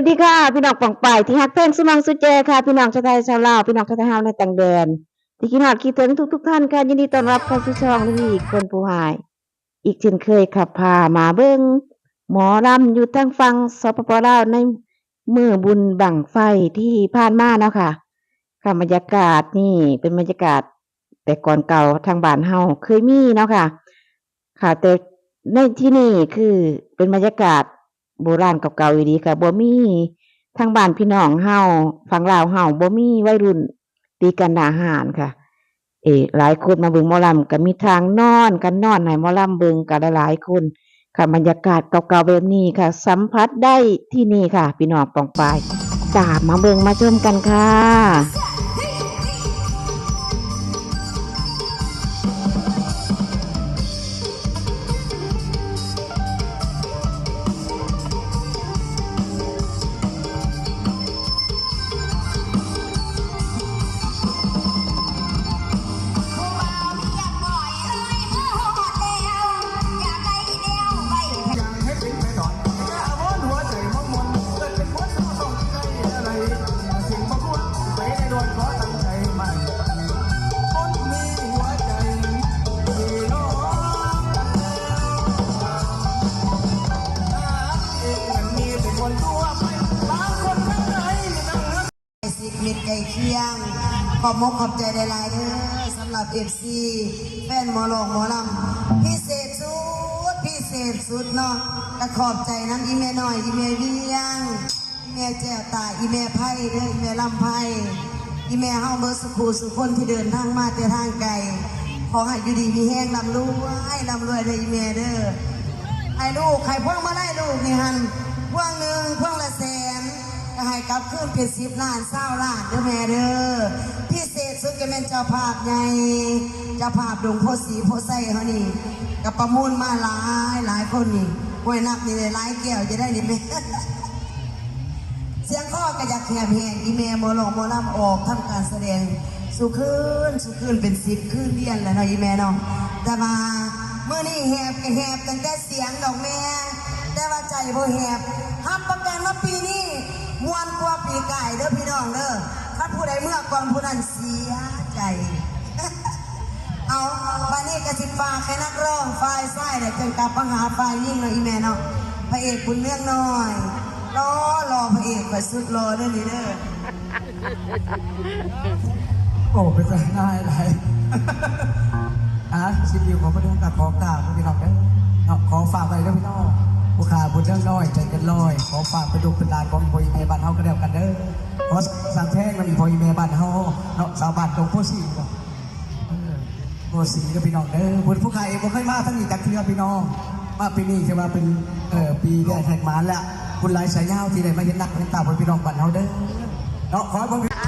วัสดีค่ะ พี่น้องปองป่ายที่ฮักเพิ่นสมังสุเจค่ะ พี่น้องชาวไทยชาวลาวพี่น้องชาวไทยฮาในต่างแดนที่คิดฮอดคิดถึงทุกทุกท่านค่ะยินดีต้อนรับเข้าสู่ช่องนี้อีกคนผู้หาย อีกเช่นเคยค่ะพามาเบิ่งหมอลำอยู่ทางฝั่งสปปลาวในมือบุญบังไฟที่ผ่านมาเนาะค่ะค่ะบรรยากาศนี่เป็นบรรยากาศ แต่ก่อนเก่าทางบ้านเฮาเคยมีเนาะค่ะ ค่ะแต่ในที่นี่คือเป็นบรรยากาศ โบราณเก่าๆอยู่ดีค่ะบ่มีทางบ้านพี่น้องเฮาฝั่งลาวเฮาบ่มีวัยรุ่นตีกันหนาหารค่ะ เออหลายคนมาเบิ่งมอลำก็มีทางนอนกันนอนให้หมอลำเบิ่งกันหลายๆคนค่ะบรรยากาศเก่าๆแบบนี้ค่ะ สัมผัสได้ที่นี่ค่ะ พี่น้องปองปายตามมาเบิ่งมาชมกันค่ะ มกขอบใจหลายๆเด้อสำหรับเอฟซีแฟนหมอหลอกหมอลำพิเศษสุดพิเศษสุดเนาะก็ขอบใจน้ำอีเมหน่อยอีเมเวียงอีเมแจวตาอีเมไพ่เด้ออีเมลำไพ่อีเมเฮาเบอร์สุขูสุคนที่เดินทางมาแต่ทางไกลขอให้อยู่ดีมีแห้งลำรวยลำรวยเด้ออีเมเด้อให้ลูกให้พวงมาไล่ลูกนี่หันพ่วงหนึ่งพ่วงละแสน ก็ให้กลับคืนเป็นสิบล้านเศร้าล้านเด้อแม่เด้อพิเศษสุดจะเป็นเจ้าภาพใหญ่เจ้าภาพดงโพสีโพไส้เขานี่กับประมูลมาหลายหลายคนนี่หวยนักนี่เลยหลายแก้วจะได้นี่แม่เสียงข้อกระยักแหบแหงอีเมลโมลงโมลำออกทำการแสดงสุคืนสุคืนเป็นสิบคืนเดียนแล้วเนาะอีเมลเนาะแต่มาเมื่อนี้แหบก็แหบตั้งแต่เสียงดอกแม่ แต่ว่าใจบ่แหบห้ามประกันว่าปีนี้ มวนกว่าปีไกายเด้อพี่น้องเด้อถ้าผู้ใดเมื่อก่อนผู้นั้นเสียใจ เอาบานี้กระสิบฝากให้นักร้องฝ่ายซ้ายเนี่ยจนกลับมาหาฝ่ายยิ่งเนาะอีแม่เนาะพระเอกบุญเรื่องน้อยรอรอพระเอกไปสุดรอเด้อนี่เด้อโอ้เป็นไปง่ายไรอะชิมวิวของพระองกับของกาพี่น้องเด้อเนาะขอฝากไว้เด้อพี่น้อง ผู้ขาบุญเรื่องน้อยใจกันลอย ขอฝากไปดูเป็นลานของอีโอีเมบ้านเฮาก็แล้วกันเด้อขอสั่งแท่งนำอีโอีเมบ้านเฮาเนาะสาวบ้านตรงโพสีบ่เออโพสีก็พี่น้องเด้อบุญผู้ขาเองบ่เคยมาทั้งนี้จากเทื่อพี่น้องมาปีนี้ถือว่าเป็นเอ่อปีแรกแห่งมานแล้วคุณหลายสายยาวที่ได้มาเห็นนักเห็นตาบนพี่น้องบ้านเฮาเด้อเนาะขอให้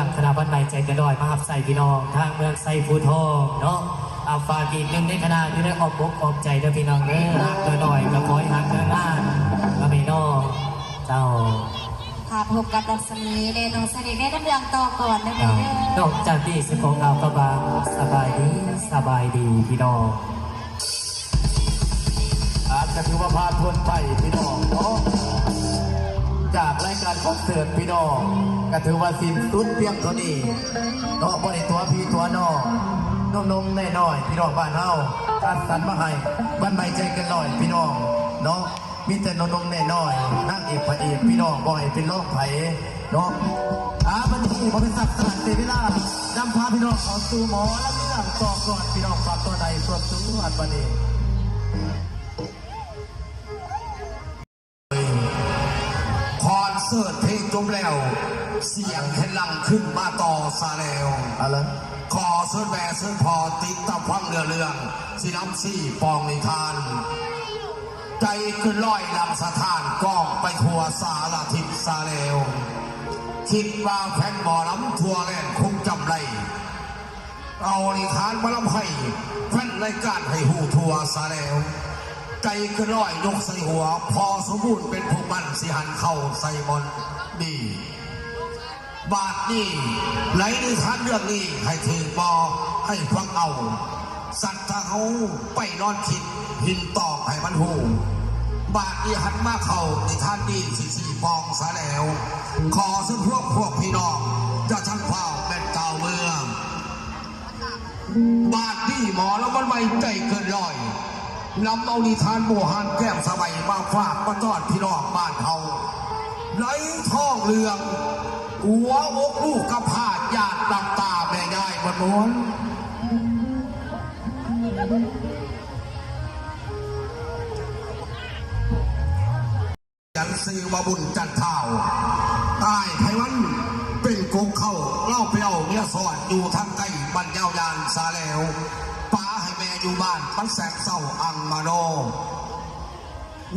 อดำเรื่องคณะบ้านใหม่ใจกระดอยมาหับใส่พี่น้องทางเมืองไซฟูทองเนาะอาฝากอีกหนึ่งในคณะที่ได้ออกบกออกใจเด้อพี่น้องเด้อหักเด้อหน่อยก็คอยหักเด้องานก็ไม่น้องเจ้าค่ะพบกับดัชนีเดนองสนิทได้ดำเนินต่อก่อนนะเจ้าแม่เด้นออกจากที่สของเราก็บางสบายดีสบายดีพี่น้องอาจจะถือว่าพาทวนไปพี่น้องเนาะจา กายการคอนเสิร์ตพี่น้องก็ถือว่าสิ้นสุดเพียงเท่านี้เนาะบริตัวพี่ตัวน้องน้องนงแน่น้อยพี่น้องบ้านเฮาคัดสรรมาให้บ้านใหม่ใจกันหน่อยพี่น้องเนาะมีแต่น้องนงแน่น้อยนั่งเอกพระเอกพี่น้องบ่อยเป็นร้องไผ่เนาะอาบันนี้ผมเป็นสักดิ์สลัดเตวิลานำพาพี่น้องขอสู่หมอและเรื่องต่อก่อนพี่น้องฝากตัวใดส่วนสูงอันบันนี้ค ว เสียงแค่ลังขึ้นมาต่อซาแล้วอะไรคขอเสื้อแม่เสื้อพอติดตามฟังเรือเรื่องสีน้ำซี่ปองนิทาน ใจขึ้นลอยลำสะทานก้องไปทัวสาลาทิพย์ซาเลวคิดว่าแฟนบ่อลำทัวแลนคงจำไรเอานิทานมาลำให้แฟนรายการให้หูทัวซาแล้วใจขึ้นลอยยกใส่หัว พอสมบูรณ์เป็นพวกมันสิหันเข้าใส่บอล ดีบาทนี่ไหลในทานเรื่องนี้ ให้ถือบอให้ฟังเอา สัตว์ถ้าเขาไปนอนคิด หินตอกให้มันหูบาทนี้หันมาเข้านิทานดีสี่สี่ปองซะแล้ว ขอซึ่งพวกพวกพี่น้องจะช่างเฝ้าเป็นเก่าเมือง บาทนี่หมอแล้วมันไม่ใจเกินร้อยนำเอานิทานโบหานแก้มสบายมาฝากมาต้อนพี่น้องบ้านเขา ไรท่องเรือง หัวอกลูกกระพาดญาติตำตาแม่ยายบนม้วนยันซื้อมาบุญจันเท่าตายไพวันเป็นกงเข้าเล่าไปเอาเมียสอดอยู่ทางใกล้บรรยาวยานซาแล้วป้าให้แม่อยู่บ้านมันแสบเศร้าอังมาโน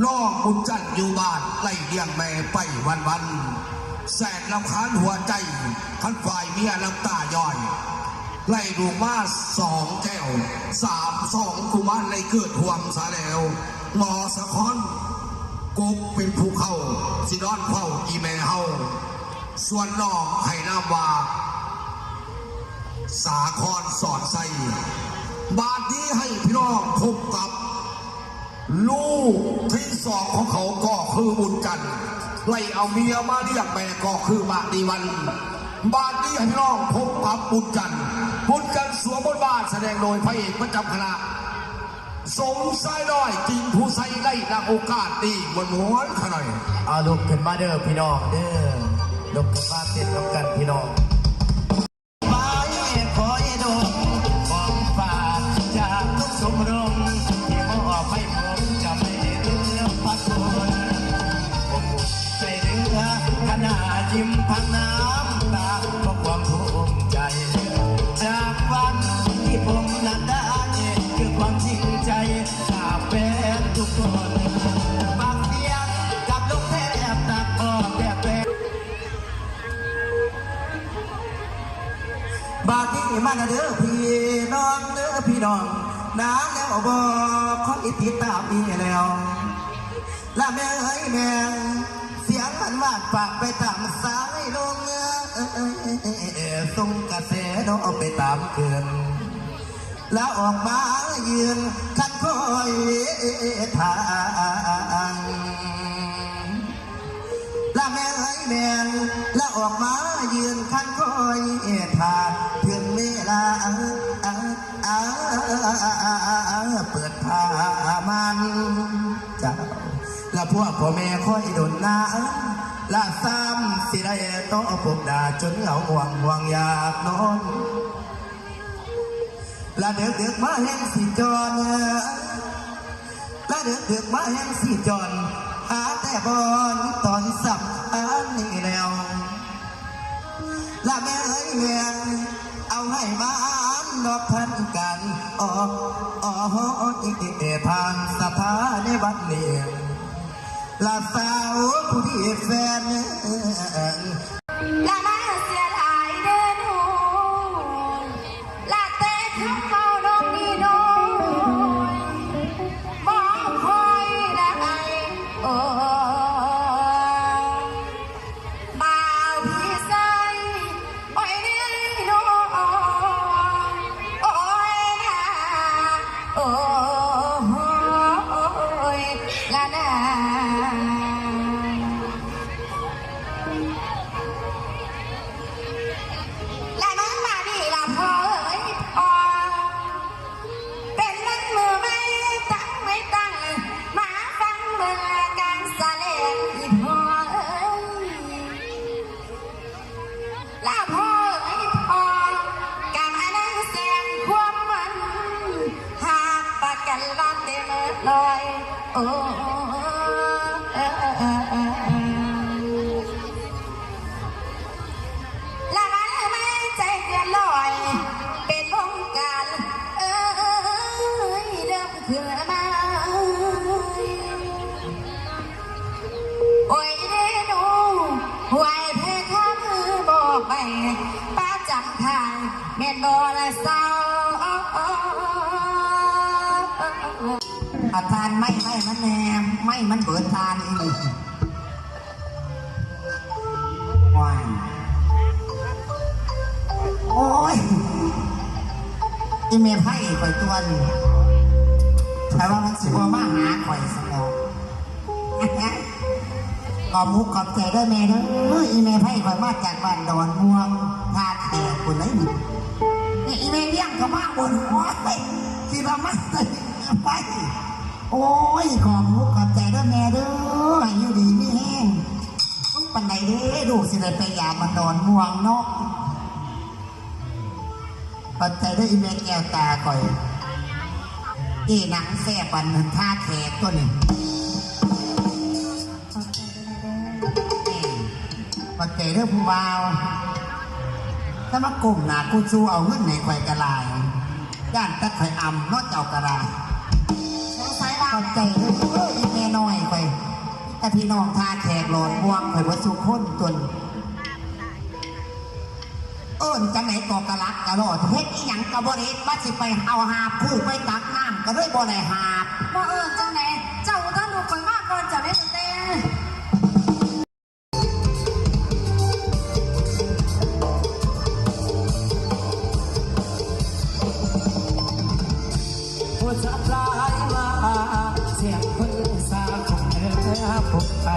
น้องบุญจันทร์อยู่บ้านไล่เลี้ยงแม่ไปวันวันแสนลำคาญหัวใจขันฝ่ายเมียน้ำตาย่อย ไล่ดูมาสองแก้วสามสองกุมารไล่เกิดห่วงซาแล้วงอสะคอนกบเป็นภูเขาสิดอนเฝ้าอีแม่เฮาส่วนน้องให้น้ำวาสาครสอดใส่บาทนี้ให้พี่น้องพบกับ ลูกที่สองของเขาก็คือบุญจันทร์ไล่เอาเมียมาเรียกแม่ก็คือบาทดีวัน บาทนี้ให้พี่น้องพบกับบุญจันทร์บุญจันทร์สวมบทบาทแสดงโดยพระเอกประจำคณะสมไส้น้อยจริงผู้ใส่ได้ดังโอกาสดีมวนม้วนขน่อยเอาลุกขึ้นมาเด้อพี่น้องเด้อลุกขึ้นมาเต้นกับกันพี่น้อง มาเด้อพี่น้องเด้อพี่น้องน้ำแล้วบอกขออิติตามอีแล้วละแม่เอ้ยแม่เสียงมันวาดปากไปตามสายลมเออเออเออเออเออส่งกระแสน้องเอาไปตามเกินแล้วออกมายืนคันคอยทาง ละแม่เอ้ยแม่แล้วออกมายืนคันคอยเอทางเพื่อนเวลาเปิดผ้ามันเจ้าและพวกพ่อแม่คอยดนน้ำละซ้ำสิได้ต้องปกดาจนเหงาห่วงห่วงอยากนอนละเดือกเดือกมาแห่งสีจอนละเดือกเดือกมาแห่งสีจอน บอนตอนสับอันนี้แล้วละแม่เอ้ยแม่เอาให้มาอันดอกพันกันออกอ๋ออีเอทางสภาในวัดนี้ละสาวผู้ที่แฟน ลอยโอ้ละรัไม่ใจเกินลอย เป็นวงการเอ้ยเดิมเขื่มาโอ้ยเดนูไหวเพคข้ามือบอกไปป้าจำทางแม่นบอละสา ไม่มันเบิดทานอีกว้ายโอ้ยอีเมลไพ่ข่อยตัวนี้แต่ว่ามันสิบมาหาข่อยสมองขอบมุกขอบใจด้วยแม่เด้ออีเมลไพ่ข่อยมาจากบ้านดอนม่วงทาแขกคนไหนนี่นี่อีเมลเลี้ยงเขามาบนโอ้ยสิบามาไป โอ้ยขอบมุกขอบใจด้วยแม่เด้ออายู่ดีไม่แห้งต้องปันไหนเด้อลูกสิได้ไปยามมันดอนม่วงเนาะขอบใจด้วยอีเมลแก้วตาข่อยอีหนังแซ่บันท่าแขกตัวนี้ปัจเจเรื่องผู้วาวถ้ามากลุ่มหนากูชูเอาเงินไหนไข่กระลายย่านตะไข่อ่ำนอกเจ้ากระลาย งสัยว่าปัจเจเรื่องเอออีแม่น้อยไปแต่พี่น้องทาแขกหลอนบวงไข่วัสุคนจนเอิ้นจังไหนก็กระลักกระโดดเฮ็ดอีหยังกระบริว่าสิไปเอาหาบผู้ไปตักน้ำก็ด้วยบ่ได้หาบบ่เอิญจังไหนเจ้าท่านลูกคนมากก่อนจะไม่สเตผู้สับลายมา เสียงพื้นสาของเธอผมไป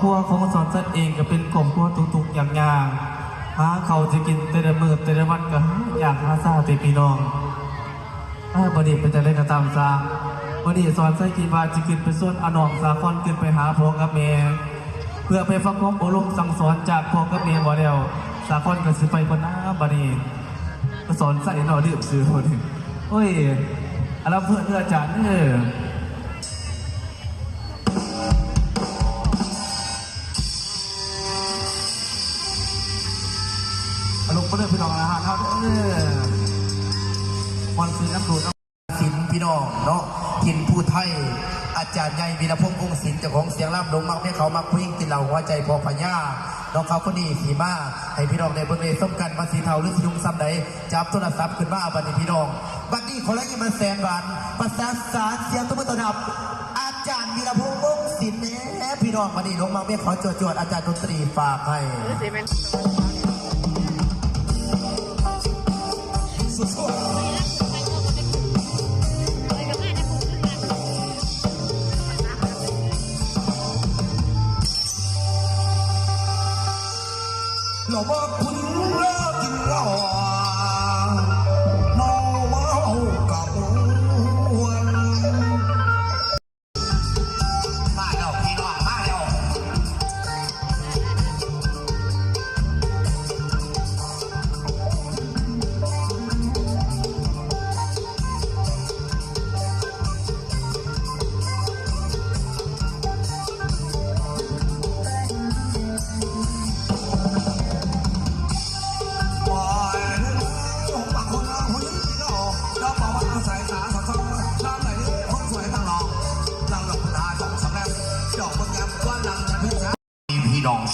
ครอบครัวของสอนสัตเองก็เป็นครอบครัวทุกๆอย่างอย่างหาเขาจะกินแต่ละมือแต่ละวันก็อยากหาซาต่พี่น้องถ้าบดีเป็นจะได้กระตามซาบดีสอนใส่กีบาจะขึ้นไปส่วนอนองสาคอนขึ้นไปหาพ่อกับแม่เพื่อไปฟังความอบรมสั่งสอนจากพ่อกับแม่บ่แล้วสาคอนก็สิไปคนหน้าบดีสอนใส่หน่อดื่มซื้อคนโอ้ยอันนั้นเพื่อนเพื่ออาจารย์เออ อารมณ์ก็เริ่มพี่น้องนะฮะครับเออวันซื้อน้ำดูดน้ำศิลป์พี่น้องเนาะกินผู้ไทย อาจารย์ใหญ่วีรพงษ์กงศิลป์เจ้าของเสียงร่ำลงมักให้เขามักพุ้งกินเหล่าหัวใจพอพญาน้องเขาคนนี้สีมาให้พี่น้องได้เบิ่งเลยส้มกันมาสีเทาหรือสีดุงซ้ำใดจับโทรศัพท์ขึ้นมาบัดนี้พี่น้อง บัดนี้ขอแล้วยังมาแสนหวานภาษาสารเสียงตุ้มตนับ อาจารย์วีรพงษ์กงศิลป์แหน่พี่น้องบัดนี้ลงมักให้ขอจวดจวดอาจารย์ดนตรีฝากให้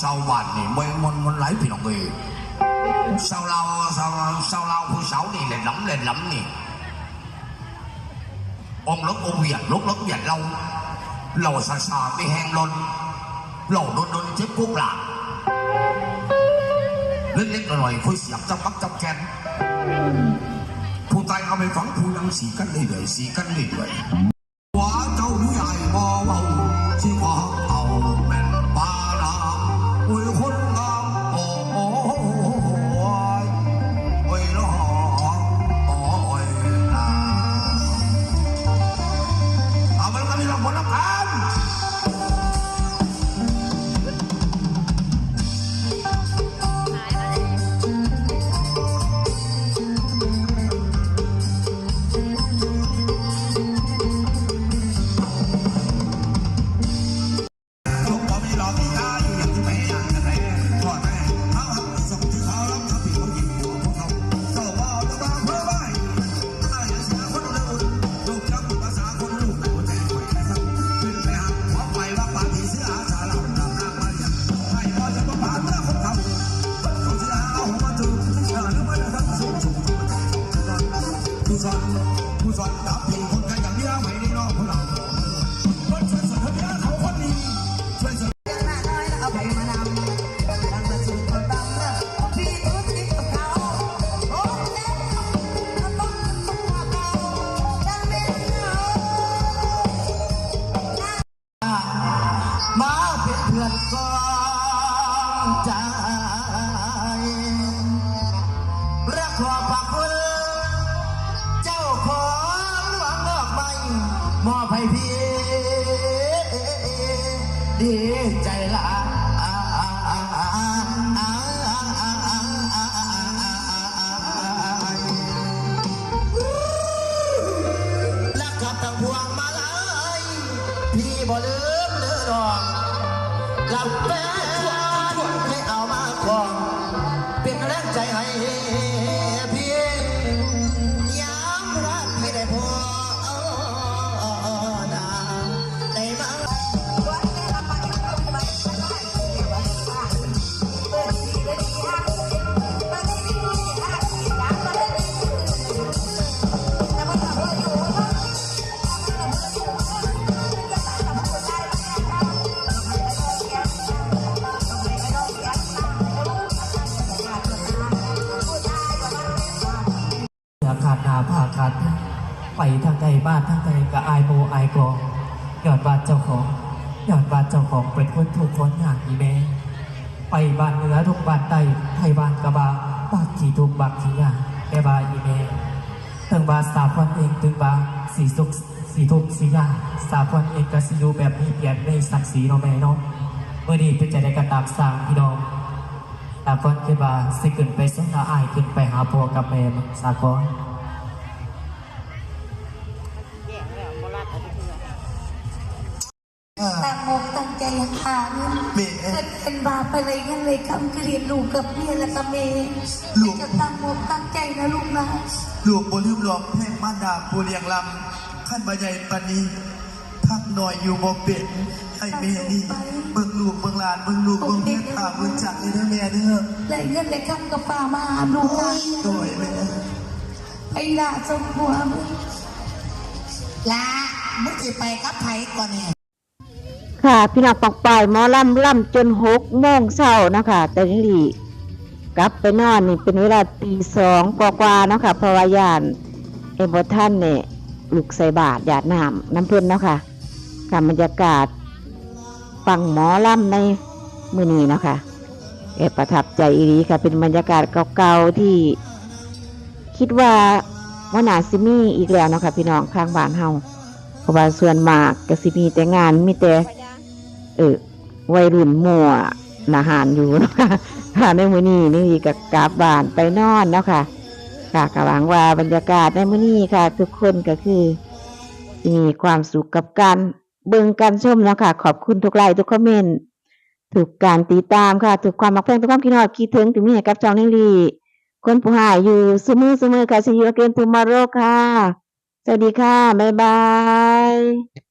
าวบ้านนี่มันมันมันไหลพี่น้องเอ้ยชาวเราชาวชาวเราผู้สาวนี่เล่นล้ำเล่นล้ำนี่องลกองเวียนลกลก ใจ รักขอบพระคุณเจ้าของหลวงดอกไม้มอบให้พี่ ดีใจละและกับตะพวงมาลัยพี่บ่ลืมเนื้อดอกหลับแป้ สี่ทุกบักสี่ยาแกบาอีเมถึงบาสาพรเองถึงบาสีสุกสีทุกสียาสาพรเองก็สิอยู่แบบมีเกียร์ในศักดิ์ศรีเนาะแม่เนาะเมื่อนี้เป็นจะได้กระตามสร้างพี่น้องสากลคือบาสิขึ้นไปส่งอาอายขึ้นไปหาพ่อกับแม่สากลตั้าเงินเงินเป็นบาปไปเลยงั้นเลยคำกเรียนลูกกับเมียและกับเมย์จะตั้งอกตั้งใจนะลูกนะลูกบ่ลืมหลอกแพ่งมารดาผู้เลี้ยงลำขั้นมาใหญ่ปานนี้พักหน่อยอยู่บ่เป็นให้แม่นี่เบิ่งลูกเบิ่งหลานเบิ่งลูกเบิ่งเมียถามเบิ่งจักเลยเด้อแม่เด้อเลยเงินเลยคำกับป่ามาหาลูกนะโดยแม่ไอ้ด่าสมหัวมึง ละมึงสิไปกับไผก่อนเนี่ย ค่ะพี่น้องปองปายหมอลำล่ำจนหกโมงเช้านะคะแต่นี่กลับไปนอนนี่เป็นเวลาตีสองกว่าๆเนาะค่ะเพราะว่ายานเอบท่านเนี่ยลูกใส่บาทหยาดน้ำน้ำเพิ่อนเนาะค่ะกับบรรยากาศฟังหมอลำในมือนี้เนาะค่ะเอประทับใจอีรีค่ะ เป็นบรรยากาศเก่าๆที่ คิดว่าว่านาซิมีอีกแล้วเนาะค่ะพี่น้องข้างบ้านเฮาเพราะว่าส่วนมากก็สิมีแต่งานมีแต่ เออวัยรุ่นมั่วอาหารอยู่นะคะค่ะในมือนี้นี่ก็กลับบานไปนอนเนาะค่ะ ค่ะก็หวังว่าบรรยากาศในมือนี้ค่ะ ทุกคนก็คือมีความสุขกับการเบิ่งการชมเนาะค่ะ ขอบคุณทุกไลค์ทุกคอมเมนต์ทุกการติดตามค่ะทุกความมักแพงทุกความคิดฮอดคิดถึงถึงมีให้กับจองนิลีคนผู้หายอยู่ซุมือซุมือค่ะ see you again tomorrow ค่ะ สวัสดีค่ะ บ๊ายบาย